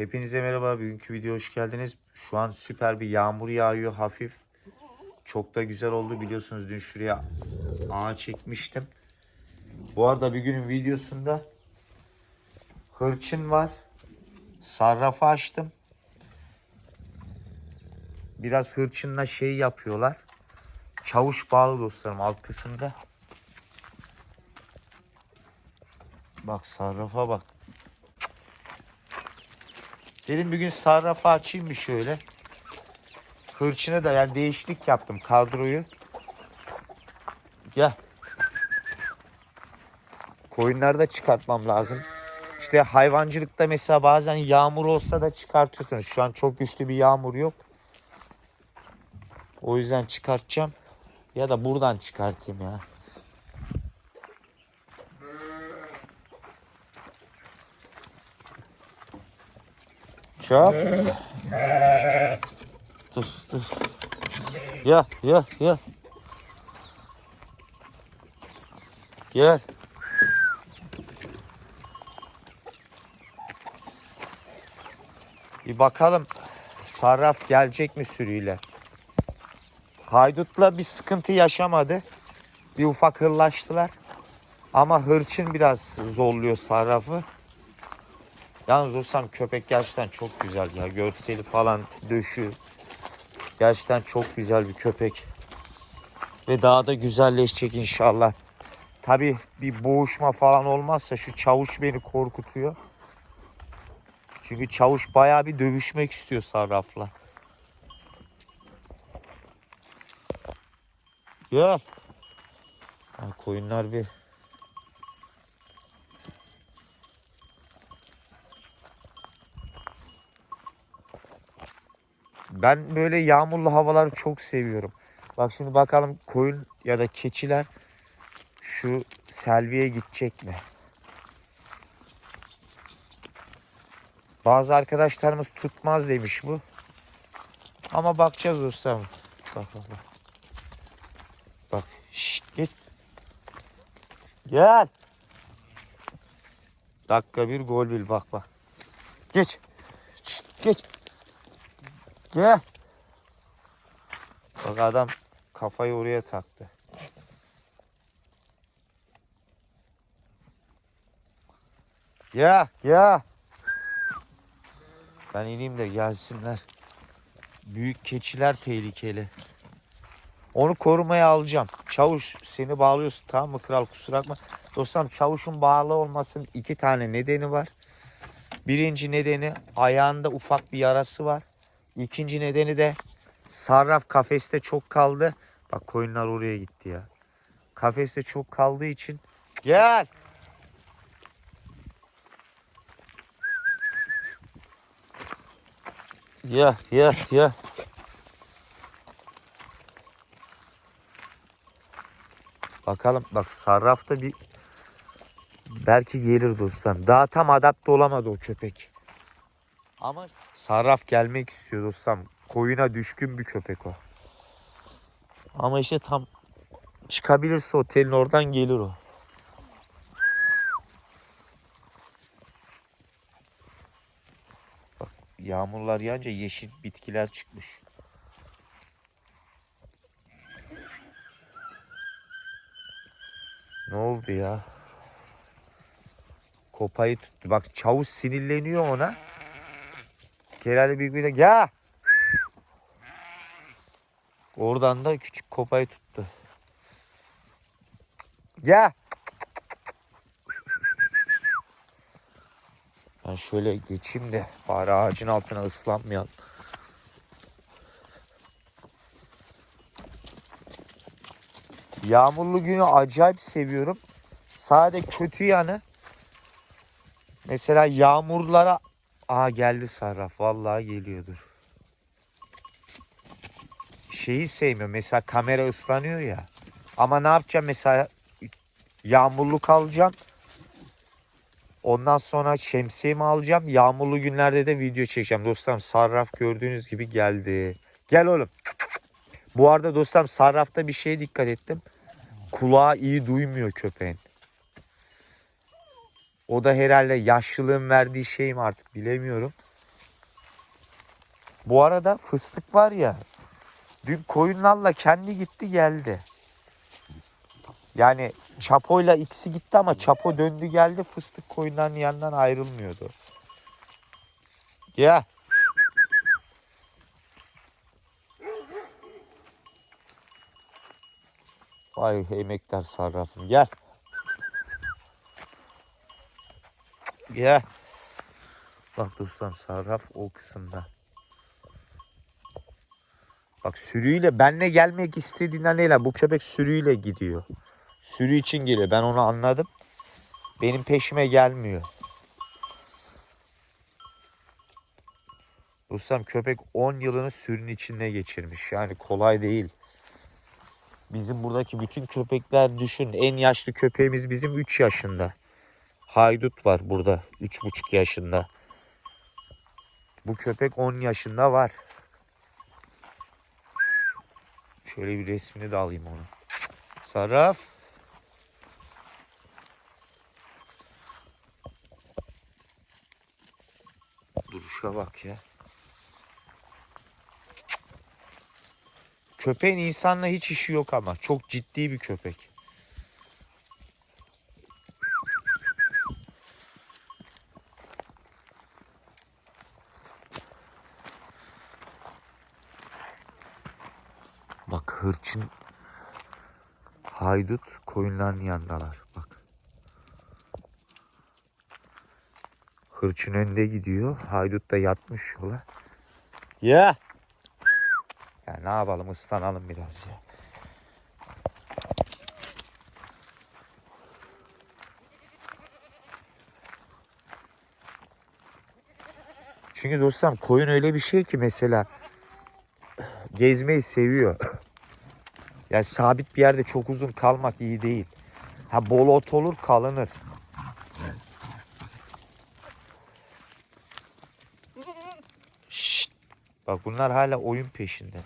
Hepinize merhaba. Bugünkü video hoş geldiniz. Şu an süper bir yağmur yağıyor hafif. Çok da güzel oldu. Biliyorsunuz dün şuraya ağa çekmiştim. Bu arada bir günün videosunda hırçın var. Sarrafı açtım. Biraz hırçınla şey yapıyorlar. Çavuş bağlı dostlarım alt kısımda. Bak sarrafa bak. Dedim bir gün sarrafı açayım bir şöyle. Hırçına da yani değişiklik yaptım kadroyu. Gel. Koyunları da çıkartmam lazım. İşte hayvancılıkta mesela bazen yağmur olsa da çıkartıyorsunuz. Şu an çok güçlü bir yağmur yok. O yüzden çıkartacağım. Ya da buradan çıkartayım ya. Çap. Dur dur. Ya ya ya. Gel. Bir bakalım sarraf gelecek mi sürüyle. Haydut'la bir sıkıntı yaşamadı. Bir ufak hırlaştılar. Ama hırçın biraz zorluyor sarrafı. Yalnız olsam köpek gerçekten çok güzel ya. Görseli falan döşü. Gerçekten çok güzel bir köpek. Ve daha da güzelleşecek inşallah. Tabi bir boğuşma falan olmazsa şu çavuş beni korkutuyor. Çünkü çavuş bayağı bir dövüşmek istiyor sarrafla. Gel. Ha, koyunlar bir Ben böyle yağmurlu havaları çok seviyorum. Bak şimdi bakalım koyun ya da keçiler şu selviye gidecek mi? Bazı arkadaşlarımız tutmaz demiş bu. Ama bakacağız dostlarım. Bak bak bak. Bak şşt geç. Gel. Dakika bir gol bil bak bak. Geç. Şşt geç. Gel. Bak adam kafayı oraya taktı. Ya ya. Ben ineyim de gelsinler. Büyük keçiler tehlikeli. Onu korumaya alacağım. Çavuş seni bağlıyorsun tamam mı kral kusura bakma. Dostum çavuşun bağlı olmasının iki tane nedeni var. Birinci nedeni ayağında ufak bir yarası var. İkinci nedeni de sarraf kafeste çok kaldı. Bak koyunlar oraya gitti ya. Kafeste çok kaldığı için. Gel. Ya ya ya. Bakalım bak sarrafta bir belki gelir dostlar. Daha tam adapte olamadı o köpek. Ama sarraf gelmek istiyor dostum. Koyuna düşkün bir köpek o. Ama işte tam çıkabilirse otelin oradan gelir o. Bak yağmurlar yağınca yeşil bitkiler çıkmış. Ne oldu ya? Kopayı tuttu. Bak çavuş sinirleniyor ona. Kerali birbirine ya. Oradan da küçük kopayı tuttu. Ya. Ben şöyle geçeyim de bari ağacın altına ıslanmayalım. Yağmurlu günü acayip seviyorum. Sade kötü yanı mesela yağmurlara Aa geldi sarraf. Vallahi geliyordur. Şeyi sevmiyorum. Mesela kamera ıslanıyor ya. Ama ne yapacağım mesela yağmurlu kalacağım. Ondan sonra şemsiyemi alacağım. Yağmurlu günlerde de video çekeceğim. Dostlarım sarraf gördüğünüz gibi geldi. Gel oğlum. Bu arada dostlarım sarrafta bir şeye dikkat ettim. Kulağı iyi duymuyor köpeğin. O da herhalde yaşlılığın verdiği şey mi artık bilemiyorum. Bu arada fıstık var ya. Dün koyunlarla kendi gitti geldi. Yani Çapo'yla ikisi gitti ama Çapo döndü geldi fıstık koyunların yanından ayrılmıyordu. Ya. Vay emektar sarrafım gel. Gel. Bak dostum sarraf o kısımda. Bak sürüyle benle gelmek istediğinden değil bu köpek sürüyle gidiyor. Sürü için geliyor ben onu anladım. Benim peşime gelmiyor. Dostum köpek 10 yılını sürünün içinde geçirmiş. Yani kolay değil. Bizim buradaki bütün köpekler düşün. En yaşlı köpeğimiz bizim 3 yaşında. Haydut var burada 3,5 yaşında. Bu köpek 10 yaşında var. Şöyle bir resmini de alayım onu. Saraf. Duruşa bak ya. Köpeğin insanla hiç işi yok ama. Çok ciddi bir köpek. Bak hırçın haydut koyunların yanındalar. Bak. Hırçın önde gidiyor. Haydut da yatmış yola. Ya. Ya ne yapalım ıslanalım biraz ya. Çünkü dostum koyun öyle bir şey ki mesela gezmeyi seviyor. Yani sabit bir yerde çok uzun kalmak iyi değil. Ha bol ot olur kalınır. Şşt. Bak bunlar hala oyun peşinde.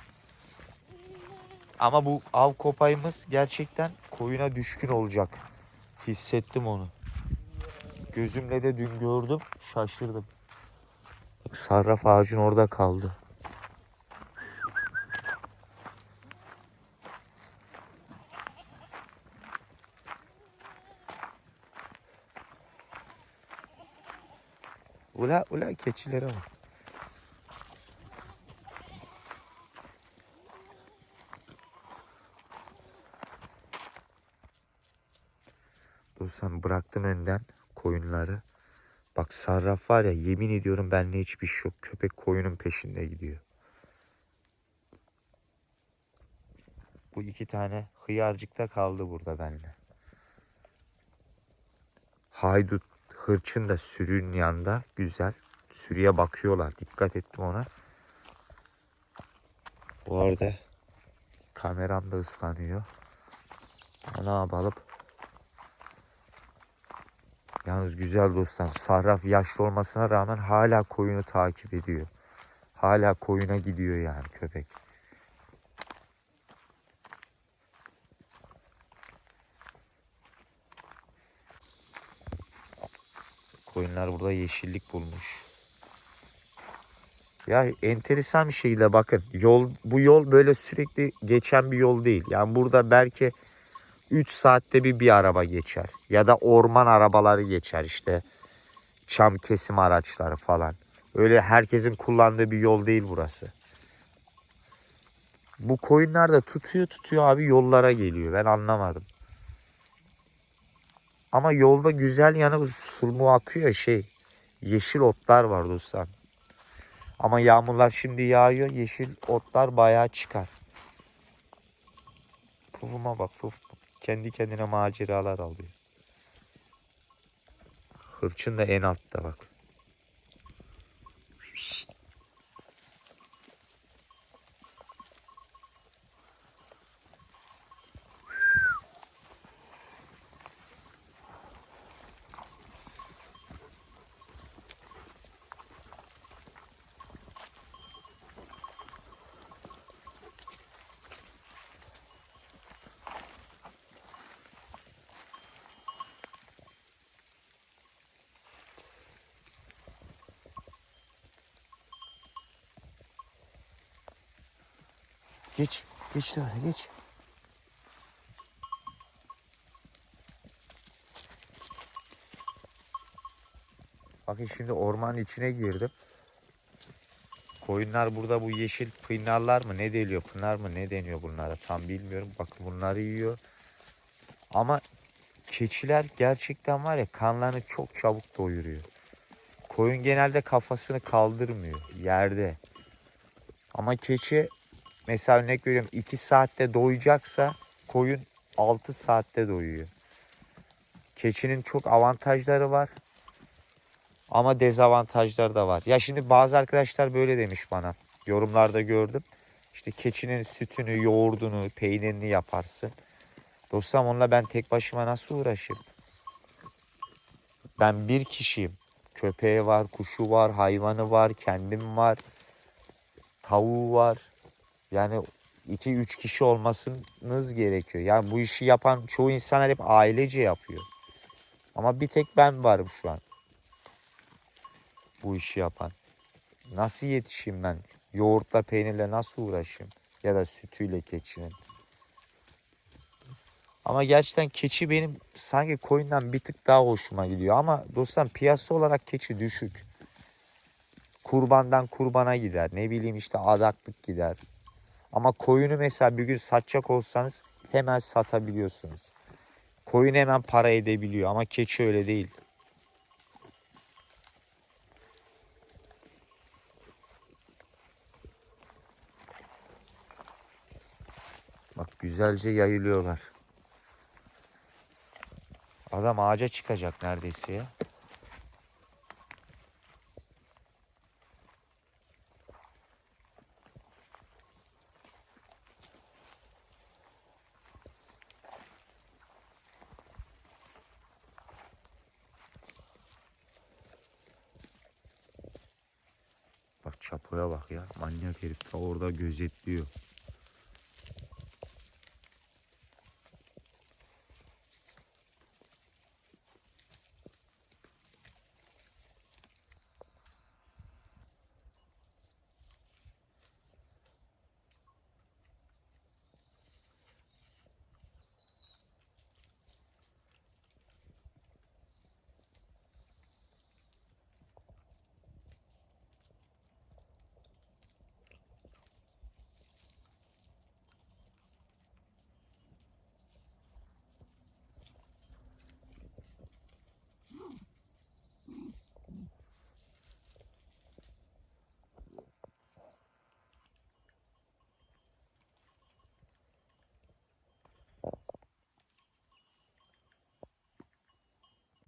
Ama bu av kopayımız gerçekten koyuna düşkün olacak. Hissettim onu. Gözümle de dün gördüm. Şaşırdım. Sarraf ağacın orada kaldı. Ula ula keçilere bak. Dostum bıraktım önden koyunları. Bak sarraf var ya yemin ediyorum benimle hiçbir şey yok. Köpek koyunun peşinde gidiyor. Bu iki tane hıyarcık da kaldı burada benimle. Haydut hırçın da sürünün yanında güzel. Sürüye bakıyorlar. Dikkat ettim ona. Bu arada kameram da ıslanıyor. Ne yapalım? Yalnız güzel dostlar. Sarraf yaşlı olmasına rağmen hala koyunu takip ediyor. Hala koyuna gidiyor yani köpek. Koyunlar burada yeşillik bulmuş. Ya enteresan bir şekilde bakın yol bu yol böyle sürekli geçen bir yol değil. Yani burada belki 3 saatte bir bir araba geçer. Ya da orman arabaları geçer işte. Çam kesim araçları falan. Öyle herkesin kullandığı bir yol değil burası. Bu koyunlar da tutuyor tutuyor abi yollara geliyor. Ben anlamadım. Ama yolda güzel yanı sulumu akıyor şey. Yeşil otlar var dostlar. Ama yağmurlar şimdi yağıyor. Yeşil otlar bayağı çıkar. Pufuma bak puf. Kendi kendine maceralar alıyor. Hırçın da en altta bak. Şşt. Geç. Geç öyle geç. Bakın şimdi ormanın içine girdim. Koyunlar burada bu yeşil pınarlar mı ne deniyor? Pınar mı ne deniyor bunlara tam bilmiyorum. Bakın bunları yiyor. Ama keçiler gerçekten var ya kanlarını çok çabuk doyuruyor. Koyun genelde kafasını kaldırmıyor yerde. Ama keçi mesela örnek veriyorum 2 saatte doyacaksa koyun 6 saatte doyuyor. Keçinin çok avantajları var. Ama dezavantajları da var. Ya şimdi bazı arkadaşlar böyle demiş bana. Yorumlarda gördüm. İşte keçinin sütünü, yoğurdunu, peynirini yaparsın. Dostum onunla ben tek başıma nasıl uğraşayım? Ben bir kişiyim. Köpeği var, kuşu var, hayvanı var, kendim var. Tavuğu var. Yani 2-3 kişi olmasınız gerekiyor. Yani bu işi yapan çoğu insanlar hep ailece yapıyor. Ama bir tek ben varım şu an. Bu işi yapan. Nasıl yetişeyim ben? Yoğurtla peynirle nasıl uğraşayım? Ya da sütüyle keçinin. Ama gerçekten keçi benim sanki koyundan bir tık daha hoşuma gidiyor. Ama dostlar piyasa olarak keçi düşük. Kurbandan kurbana gider. Ne bileyim işte adaklık gider. Ama koyunu mesela bir gün satacak olsanız hemen satabiliyorsunuz. Koyun hemen para edebiliyor ama keçi öyle değil. Bak güzelce yayılıyorlar. Adam ağaca çıkacak neredeyse ya. Çapoya bak ya. Manyak herif ta orada gözetliyor.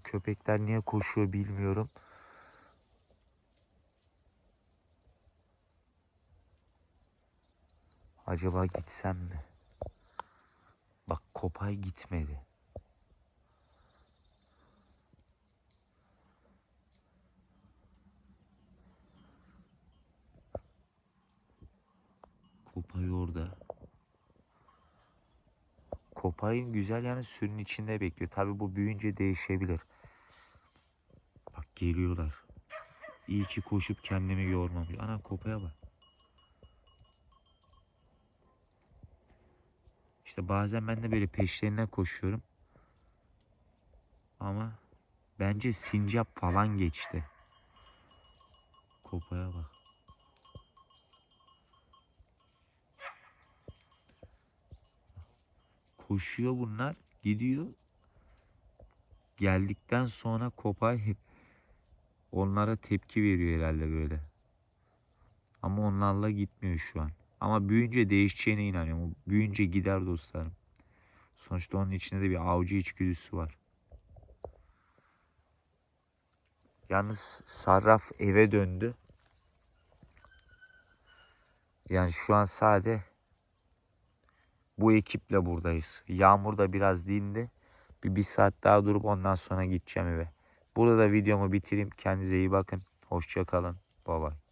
Köpekler niye koşuyor bilmiyorum. Acaba gitsem mi? Bak Kopay gitmedi. Kopay orada. Kopayın güzel yani sürünün içinde bekliyor. Tabi bu büyüyünce değişebilir. Bak geliyorlar. İyi ki koşup kendimi yormamış. Ana kopaya bak. İşte bazen ben de böyle peşlerine koşuyorum. Ama bence sincap falan geçti. Kopaya bak. Koşuyor bunlar. Gidiyor. Geldikten sonra Kopay onlara tepki veriyor herhalde böyle. Ama onlarla gitmiyor şu an. Ama büyüyünce değişeceğine inanıyorum. Büyüyünce gider dostlarım. Sonuçta onun içinde de bir avcı içgüdüsü var. Yalnız Sarraf eve döndü. Yani şu an sade bu ekiple buradayız. Yağmur da biraz dindi. Bir, bir saat daha durup ondan sonra gideceğim eve. Burada da videomu bitireyim. Kendinize iyi bakın. Hoşça kalın. Bye bye.